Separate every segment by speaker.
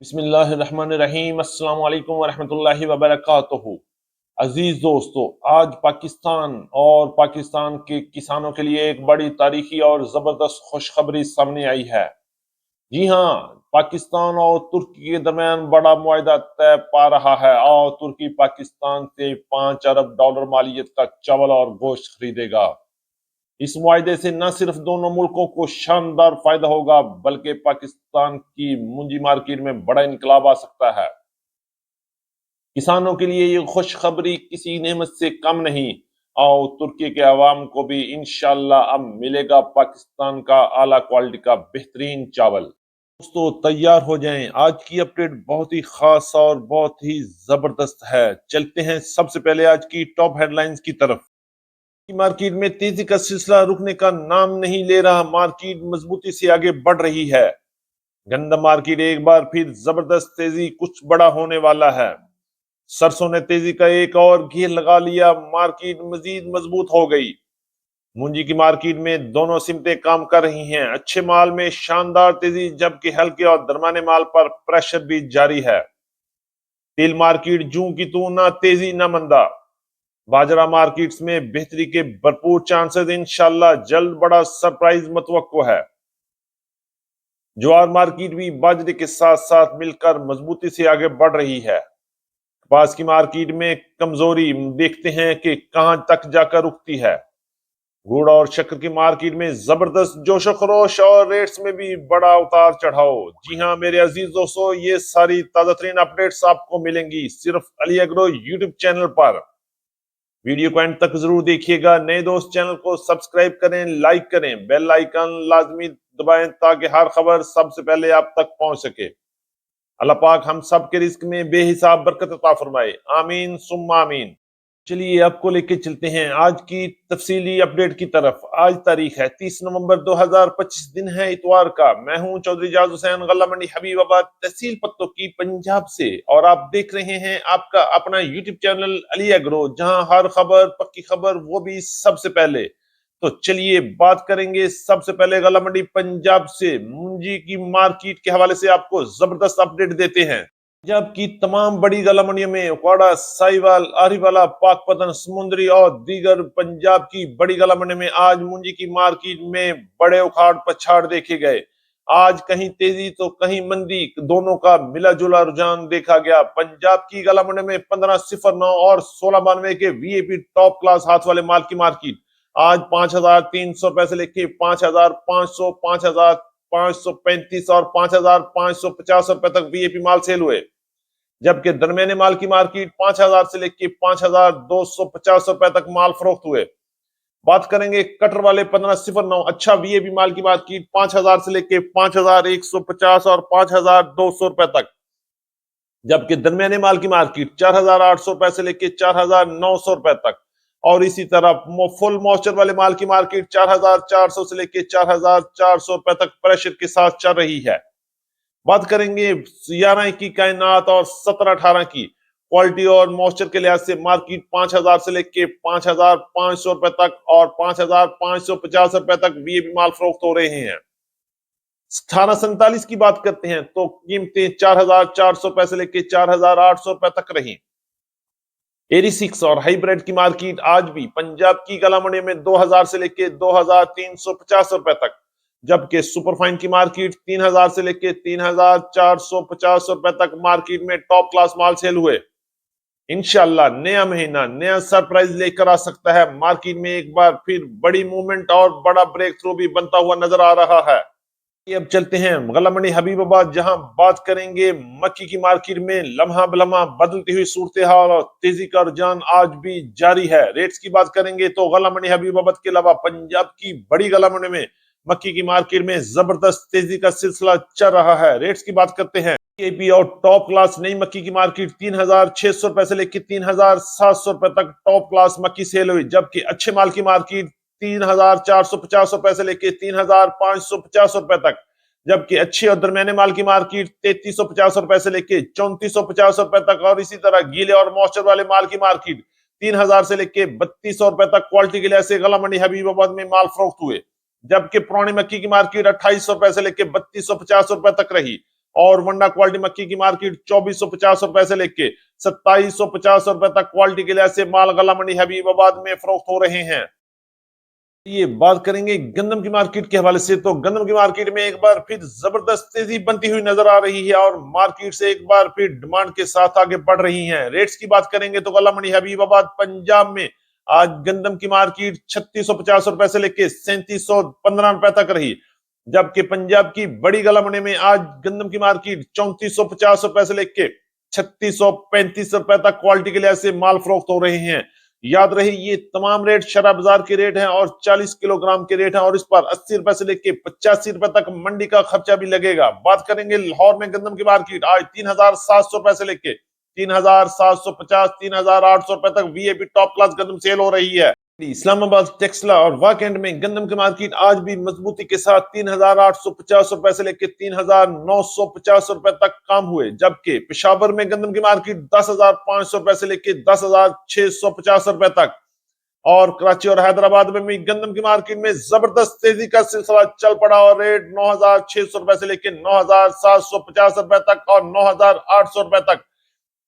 Speaker 1: بسم اللہ الرحمن الرحیم۔ السلام علیکم ورحمۃ اللہ وبرکاتہ۔ عزیز دوستو، آج پاکستان اور پاکستان کے کسانوں کے لیے ایک بڑی تاریخی اور زبردست خوشخبری سامنے آئی ہے۔ جی ہاں پاکستان اور ترکی کے درمیان بڑا معاہدہ طے پا رہا ہے۔ اور ترکی پاکستان سے پانچ ارب ڈالر مالیت کا چاول اور گوشت خریدے گا۔ اس معاہدے سے نہ صرف دونوں ملکوں کو شاندار فائدہ ہوگا، بلکہ پاکستان کی منجی مارکیٹ میں بڑا انقلاب آ سکتا ہے۔ کسانوں کے لیے یہ خوشخبری کسی نعمت سے کم نہیں۔ اور ترکی کے عوام کو بھی انشاءاللہ اب ملے گا پاکستان کا اعلیٰ کوالٹی کا بہترین چاول۔ دوستو، تیار ہو جائیں۔ آج کی اپڈیٹ بہت ہی خاص اور بہت ہی زبردست ہے۔ چلتے ہیں سب سے پہلے آج کی ٹاپ ہیڈ لائنز کی طرف۔ مارکیٹ میں تیزی کا سلسلہ رکنے کا نام نہیں لے رہا، مارکیٹ مضبوطی سے آگے بڑھ رہی ہے۔ گندم مارکیٹ ایک بار پھر زبردست تیزی، کچھ بڑا ہونے والا ہے۔ سرسوں نے تیزی کا ایک اور گھیر لگا لیا، مارکیٹ مزید مضبوط ہو گئی۔ مونجی کی مارکیٹ میں دونوں سمتیں کام کر رہی ہیں۔ اچھے مال میں شاندار تیزی، جبکہ ہلکے اور درمانے مال پر پریشر بھی جاری ہے۔ تیل مارکیٹ جوں کی تو نہ تیزی نہ مندہ۔ باجرہ مارکیٹس میں بہتری کے بھرپور چانسز انشاءاللہ جلد بڑا سرپرائز متوقع ہے۔ جوار مارکیٹ بھی باجرے کے ساتھ ساتھ مل کر مضبوطی سے آگے بڑھ رہی ہے۔ کپاس کی مارکیٹ میں کمزوری دیکھتے ہیں کہ کہاں تک جا کر رکتی ہے۔ گوڑا اور شکر کی مارکیٹ میں زبردست جوش و خروش اور ریٹس میں بھی بڑا اتار چڑھاؤ۔ جی ہاں میرے عزیز دوستو، یہ ساری تازہ ترین اپڈیٹس آپ کو ملیں گی صرف علی اگرو یوٹیوب چینل پر۔ ویڈیو کو اینڈ تک ضرور دیکھیے گا۔ نئے دوست چینل کو سبسکرائب کریں، لائک کریں، بیل آئیکن لازمی دبائیں تاکہ ہر خبر سب سے پہلے آپ تک پہنچ سکے۔ اللہ پاک ہم سب کے رزق میں بے حساب برکت عطا فرمائے۔ آمین سم آمین۔ چلیے آپ کو لے کے چلتے ہیں۔ آج کی تفصیلی اپڈیٹ کی طرف۔ آج تاریخ ہے، تیس نومبر دو ہزار پچیس، دن ہے اتوار کا۔ میں ہوں چودھری جاز حسین، غلہ منڈی حبیب آباد تحصیل پتوں کی پنجاب سے۔ اور آپ دیکھ رہے ہیں آپ کا اپنا یوٹیوب چینل علی اگرو، جہاں ہر خبر، پکی خبر، وہ بھی سب سے پہلے۔ تو چلیے، بات کریں گے سب سے پہلے غلہ منڈی پنجاب سے۔ منجی کی مارکیٹ کے حوالے سے آپ کو زبردست اپڈیٹ دیتے ہیں۔ پنجاب کی تمام بڑی گلامنڈیوں میں اکواڑا سائیوال آری والا پاک پتن، سمندری اور دیگر پنجاب کی بڑی گلا میں آج منجی کی مارکیٹ میں بڑے اکھاڑ پچھاڑ دیکھے گئے۔ آج کہیں تیزی تو کہیں مندی، دونوں کا ملا جلا رجحان دیکھا گیا۔ پنجاب کی گلا منڈی میں پندرہ صفر نو اور سولہ بانوے کے وی اے پی ٹاپ کلاس ہاتھ والے مال کی مارکیٹ۔ آج پانچ ہزار تین سو پیسے لے کے پانچ ہزار پانچ سو، پانچ ہزار پانچ سو پینتیس اور پانچ ہزار پانچ سو پچاس روپے تک V A P mall cell ہوئے۔ جبکہ درمیانے مال کی مارکیٹ پانچ ہزار سے لے کے پانچ ہزار دو سو پچاس روپے تک مال فروخت ہوئے۔ بات کریں گے کٹر والے پندرہ صفر نو۔ اچھا وی اے بی مال کی مارکیٹ پانچ ہزار سے لے کے پانچ ہزار ایک سو پچاس اور پانچ ہزار دو سو روپے تک۔ جبکہ درمیانے مال کی مارکیٹ چار ہزار آٹھ سو روپے سے لے کے چار ہزار نو سو روپے تک۔ اور اسی طرح فل موسچر والے مال کی مارکیٹ چار ہزار چار سو سے لے کے چار ہزار چار سو روپے تک پریشر کے ساتھ چل رہی ہے۔ بات کریں گے گیارہ کی کائنات اور سترہ اٹھارہ کی۔ کوالٹی اور موسچر کے لحاظ سے مارکیٹ پانچ ہزار سے لے کے پانچ ہزار پانچ سو روپے تک اور پانچ ہزار پانچ سو پچاس روپے تک وی بی مال فروخت ہو رہے ہیں۔ اٹھارہ سینتالیس کی بات کرتے ہیں تو قیمتیں چار ہزار چار سو پیسے لے کے چار ہزار آٹھ سو روپے تک رہی ایری سکس اور ہائی بریڈ کی مارکیٹ آج بھی پنجاب کی گلامڑے میں دو ہزار سے لے کے دو ہزار تین سو پچاس روپے تک۔ جبکہ سپر فائن کی مارکیٹ تین ہزار سے لے کے تین ہزار چار سو پچاس روپے تک مارکیٹ میں ٹاپ کلاس مال سیل ہوئے۔ انشاءاللہ نیا مہینہ، نیا سرپرائز لے کر آ سکتا ہے۔ مارکیٹ میں ایک بار پھر بڑی مومنٹ اور بڑا بریک تھرو بھی بنتا ہوا نظر آ رہا ہے۔ اب چلتے ہیں غلہ منڈی حبیب آباد، جہاں بات کریں گے مکی کی مارکیٹ میں لمحہ بلمحہ بدلتی ہوئی صورتحال اور تیزی کا رجحان آج بھی جاری ہے۔ ریٹس کی بات کریں گے تو غلہ منڈی حبیب آباد کے علاوہ پنجاب کی بڑی غلہ منڈی میں مکی کی مارکیٹ میں زبردست تیزی کا سلسلہ چل رہا ہے۔ ریٹس کی بات کرتے ہیں۔ اے پی اور ٹاپ کلاس نئی مکی کی مارکیٹ تین ہزار چھ سو روپے سے لے کے تین ہزار سات سو روپے تک ٹاپ کلاس مکی سیل ہوئی، جبکہ اچھے مال کی مارکیٹ تین ہزار چار سو پچاس روپے سے لے کے تین ہزار پانچ سو پچاس روپے تک، جبکہ اچھے اور درمیانے مال کی مارکیٹ تینتیس سو پچاس روپے سے لے کے چونتیس سو پچاس روپے تک، اور اسی طرح گیلے اور موسچر والے مال کی مارکیٹ تین ہزار سے لے کے بتیس سو روپے تک، کوالٹی کے لحاظ سے غلہ منڈی حبیب آباد میں مال فروخت ہوئے۔ جبکہ پرانی مکی کی مارکیٹ اٹھائیس سو روپے سے لے کے بتیس سو پچاس روپے تک رہی اور ونڈا کوالٹی مکی کی مارکیٹ چوبیس سو پچاس روپے سے لے کے ستائیس سو پچاس روپے تک کوالٹی کے لحاظ سے مال غلہ منڈی حبیب آباد میں فروخت ہو رہے ہیں۔ یہ بات کریں گے گندم کی مارکیٹ کے حوالے سے تو گندم کی مارکیٹ میں ایک بار پھر زبردست تیزی بنتی ہوئی نظر آ رہی ہے اور مارکیٹ سے ایک بار پھر ڈیمانڈ کے ساتھ آگے بڑھ رہی ہیں۔ ریٹس کی بات کریں گے تو غلہ منڈی حبیب آباد پنجاب میں آج گندم کی مارکیٹ چھتیس سو پچاس روپے سے لے کے سینتیس سو پندرہ روپے تک رہی۔ جبکہ پنجاب کی بڑی گلہ منڈی میں آج گندم کی مارکیٹ چونتیس سو پچاس روپے سے لے کے چھتیس سو پینتیس روپے تک کوالٹی کے لحاظ سے مال فروخت ہو رہے ہیں۔ یاد رہے، یہ تمام ریٹ شرح بازار کے ریٹ ہیں اور چالیس کلو گرام کے ریٹ ہیں اور اس پر اسی روپے سے لے کے پچاسی روپے تک منڈی کا خرچہ بھی لگے گا۔ بات کریں گے لاہور میں گندم کی مارکیٹ، آج تین ہزار سات سو روپے سے لے کے تین ہزار سات سو پچاس، تین ہزار آٹھ سو روپے تک V A P top class گندم سیل ہو رہی ہے۔ اسلام آباد، ٹیکسلا اور واکنڈ میں گندم کی مارکیٹ آج بھی مضبوطی کے ساتھ تین ہزار آٹھ سو پچاس روپے سے لے کے تین ہزار نو سو پچاس روپے تک کام ہوئے، جبکہ پشاور میں گندم کی مارکیٹ دس ہزار پانچ سو روپے سے لے کے دس ہزار چھ سو پچاس روپے تک۔ اور کراچی اور حیدرآباد میں بھی گندم کی مارکیٹ میں زبردست تیزی کا سلسلہ چل پڑا اور ریٹ نو ہزار چھ سو روپے سے لے کے نو ہزار سات سو پچاس روپے تک اور نو ہزار آٹھ سو روپے تک۔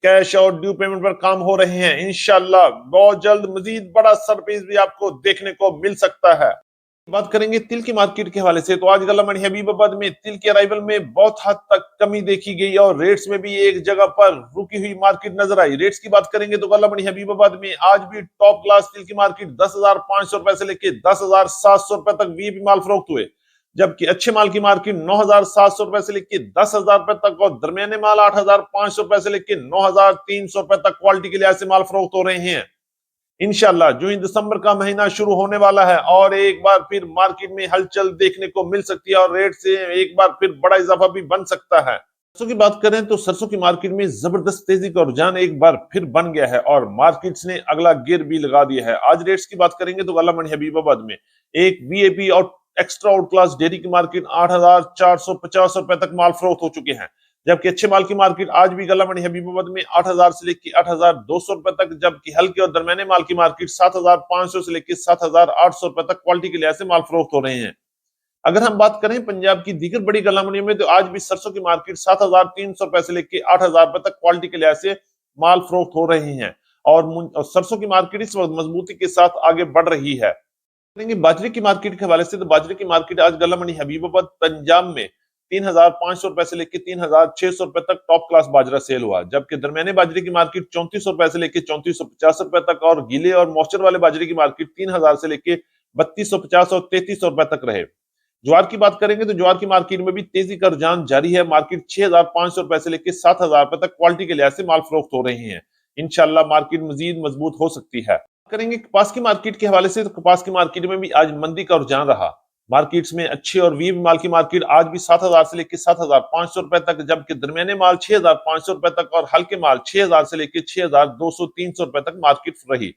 Speaker 1: کیش اور ڈیو پیمنٹ پر کام ہو رہے ہیں۔ انشاءاللہ بہت جلد مزید بڑا سرپیز بھی آپ کو دیکھنے کو مل سکتا ہے۔ بات کریں گے تل کی مارکیٹ کے حوالے سے، تو آج گلہ منڈی حبیب آباد میں تل کے ارائیول میں بہت حد تک کمی دیکھی گئی اور ریٹس میں بھی ایک جگہ پر رکی ہوئی مارکیٹ نظر آئی۔ ریٹس کی بات کریں گے تو گلہ منڈی حبیب آباد میں آج بھی ٹاپ کلاس تل کی مارکیٹ دس ہزار پانچ سو روپے سے لے کے دس ہزار سات سو روپے تک وی پی مال فروخت ہوئے۔ جبکہ اچھے مال کی مارکیٹ نو ہزار سات سو روپے سے لے کے دس ہزار روپے تک اور درمیانے مال آٹھ ہزار پانچ سو روپے سے لے کے نو ہزار تین سو روپے تک کوالٹی کے لحاظ سے مال فروخت ہو رہے ہیں۔ انشاءاللہ جو ہی دسمبر کا مہینہ شروع ہونے والا ہے اور ایک بار پھر مارکیٹ میں ہلچل دیکھنے کو مل سکتی ہے اور ریٹ سے ایک بار پھر بڑا اضافہ بھی بن سکتا ہے۔ سرسوں کی بات کریں تو سرسوں کی مارکیٹ میں زبردست تیزی کا رجحان ایک بار پھر بن گیا ہے اور مارکیٹس نے اگلا گیر بھی لگا دیا ہے۔ آج ریٹس کی بات کریں گے تو غلہ منڈی حبیب آباد میں ایک بی اے پی اور ایکسٹرا آؤٹ کلاس ڈیری کی مارکیٹ آٹھ ہزار چار سو پچاس روپے تک مال فروخت ہو چکے ہیں۔ جبکہ اچھے مال کی مارکیٹ آج بھی گلہ منڈی حبیب آباد میں آٹھ ہزار سے لے کے آٹھ ہزار دو سو روپے تک، جبکہ ہلکے اور درمیانے مال کی مارکیٹ سات ہزار پانچ سو سے لے کے سات ہزار آٹھ سو روپے تک کوالٹی کے لحاظ سے مال فروخت ہو رہے ہیں۔ اگر ہم بات کریں پنجاب کی دیگر بڑی گلہ منڈی میں، تو آج بھی سرسوں کی مارکیٹ سات ہزار تین سو روپے سے لے کے آٹھ ہزار روپے تک کوالٹی کے لحاظ سے مال فروخت ہو رہے ہیں۔ اور سرسوں کی مارکیٹ اس وقت مضبوطی کے ساتھ آگے بڑھ رہی ہے۔ کریں گے باجرے کی مارکیٹ کے حوالے سے تو باجرے کی مارکیٹ آج گلہ منڈی حبیب آباد پنجاب میں تین ہزار پانچ سو روپے سے لے کے تین ہزار چھ سو روپے تک ٹاپ کلاس باجرا سیل ہوا۔ جبکہ درمیانے باجرے کی مارکیٹ چونتیس سو روپے سے لے کے چونتیس سو پچاس روپے تک اور گیلے اور موسچر والے باجرے کی مارکیٹ تین ہزار سے لے کے بتیس سو پچاس اور تینتیس سو روپے تک رہے۔ جوار کی بات کریں گے تو جوار کی مارکیٹ میں بھی تیزی کا رجحان جاری ہے۔ مارکیٹ چھ ہزار پانچ سو روپے سے لے کے سات ہزار روپے تک کوالٹی کے لحاظ سے مال فروخت ہو رہے ہیں۔ انشاءاللہ مارکیٹ مزید مضبوط ہو سکتی ہے۔ کریں گے کپاس کی مارکیٹ کے حوالے سے تو کپاس کی مارکیٹ میں بھی آج مندی کا رجحان رہا۔ مارکیٹس میں اچھے اور ویب مال کی مارکیٹ آج بھی سات ہزار سے لے کے سات ہزار پانچ سو روپے تک، جبکہ درمیانے مال چھ ہزار پانچ سو روپے تک اور ہلکے مال چھ ہزار سے لے کے چھ ہزار دو سو تین سو روپے تک مارکیٹ رہی۔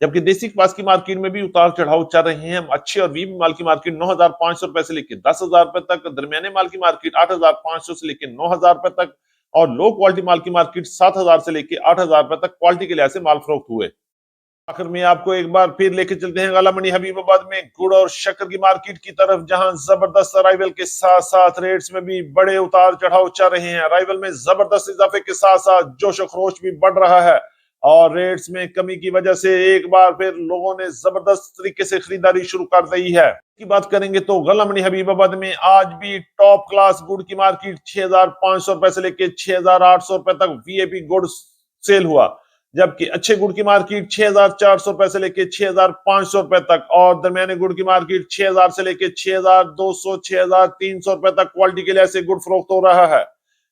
Speaker 1: جبکہ دیسی کپاس کی مارکیٹ میں بھی اتار چڑھاؤ چل رہے ہیں۔ اچھے اور ویب مال کی مارکیٹ نو ہزار پانچ سو روپے سے لے کے دس ہزار روپے تک، درمیانے مال کی مارکیٹ آٹھ ہزار پانچ سو سے لے کے نو ہزار روپے تک اور لو کوالٹی مال کی مارکیٹ سات ہزار سے لے کے آٹھ ہزار روپے تک کوالٹی کے لحاظ سے مال فروخت ہوئے۔ آخر میں آپ کو ایک بار پھر لے کے چلتے ہیں غالہ منی حبیب آباد میں گڑ اور شکر کی مارکیٹ کی طرف، جہاں زبردست ارائیول کے ساتھ ساتھ ریٹس میں بھی بڑے اتار چڑھاؤ چل رہے ہیں۔ ارائیول میں زبردست اضافے کے ساتھ ساتھ جوش و خروش بھی بڑھ رہا ہے اور ریٹس میں کمی کی وجہ سے ایک بار پھر لوگوں نے زبردست طریقے سے خریداری شروع کر دی ہے۔ کی بات کریں گے تو غلہ منی حبیب آباد میں آج بھی ٹاپ کلاس گڑ کی مارکیٹ چھ ہزار پانچ سو روپے سے لے کے چھ ہزار آٹھ سو روپے تک وی اے پی گڑ سیل ہوا۔ جبکہ اچھے گڑ کی مارکیٹ چھ ہزار چار سو روپے سے لے کے چھ ہزار پانچ سو روپے تک اور درمیانے گڑ کی مارکیٹ چھ ہزار سے لے کے چھ ہزار دو سو، چھ ہزار تین سو روپے تک کوالٹی کے لحاظ سے گڑ فروخت ہو رہا ہے۔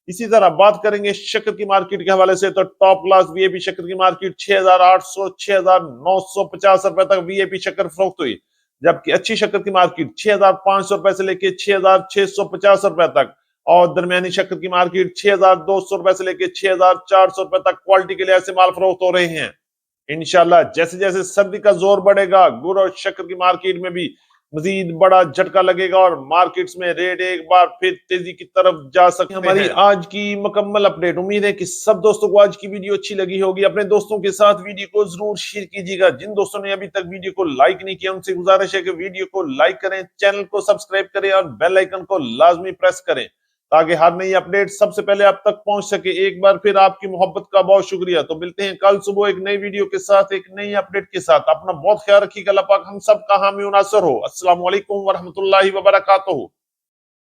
Speaker 1: اسی طرح بات کریں گے شکر کی مارکیٹ کے حوالے سے تو ٹاپ کلاس وی اے پی شکر کی مارکیٹ چھ ہزار آٹھ سو، چھ ہزار نو سو پچاس روپے تک وی اے پی شکر فروخت ہوئی۔ جبکہ اچھی شکر کی مارکیٹ چھ ہزار پانچ سو روپے سے لے کے چھ ہزار چھ سو پچاس روپے تک اور درمیانی شکر کی مارکیٹ چھ ہزار دو سو روپے سے لے کے چھ ہزار چار سو روپے تک کوالٹی کے لحاظ سے مال فروخت ہو رہے ہیں۔ انشاءاللہ جیسے جیسے سردی کا زور بڑھے گا، گڑ اور شکر کی مارکیٹ میں بھی مزید بڑا جھٹکا لگے گا اور مارکیٹس میں ریٹ ایک بار پھر تیزی کی طرف جا سکتے ہماری آج کی مکمل اپڈیٹ امید ہے کہ سب دوستوں کو آج کی ویڈیو اچھی لگی ہوگی۔ اپنے دوستوں کے ساتھ ویڈیو کو ضرور شیئر کیجیے گا۔ جن دوستوں نے ابھی تک ویڈیو کو لائک نہیں کیا، ان سے گزارش ہے کہ ویڈیو کو لائک کریں چینل کو سبسکرائب کریں اور بیل آئیکن کو لازمی پریس کریں۔ تاکہ ہر نئی اپڈیٹ سب سے پہلے آپ تک پہنچ سکے۔ ایک بار پھر آپ کی محبت کا بہت شکریہ۔ تو ملتے ہیں کل صبح ایک نئی ویڈیو کے ساتھ، ایک نئی اپڈیٹ کے ساتھ۔ اپنا بہت خیال رکھیے گا، اللہ پاک ہم سب کا حامی و ناصر ہو۔ السلام علیکم ورحمۃ اللہ وبرکاتہ۔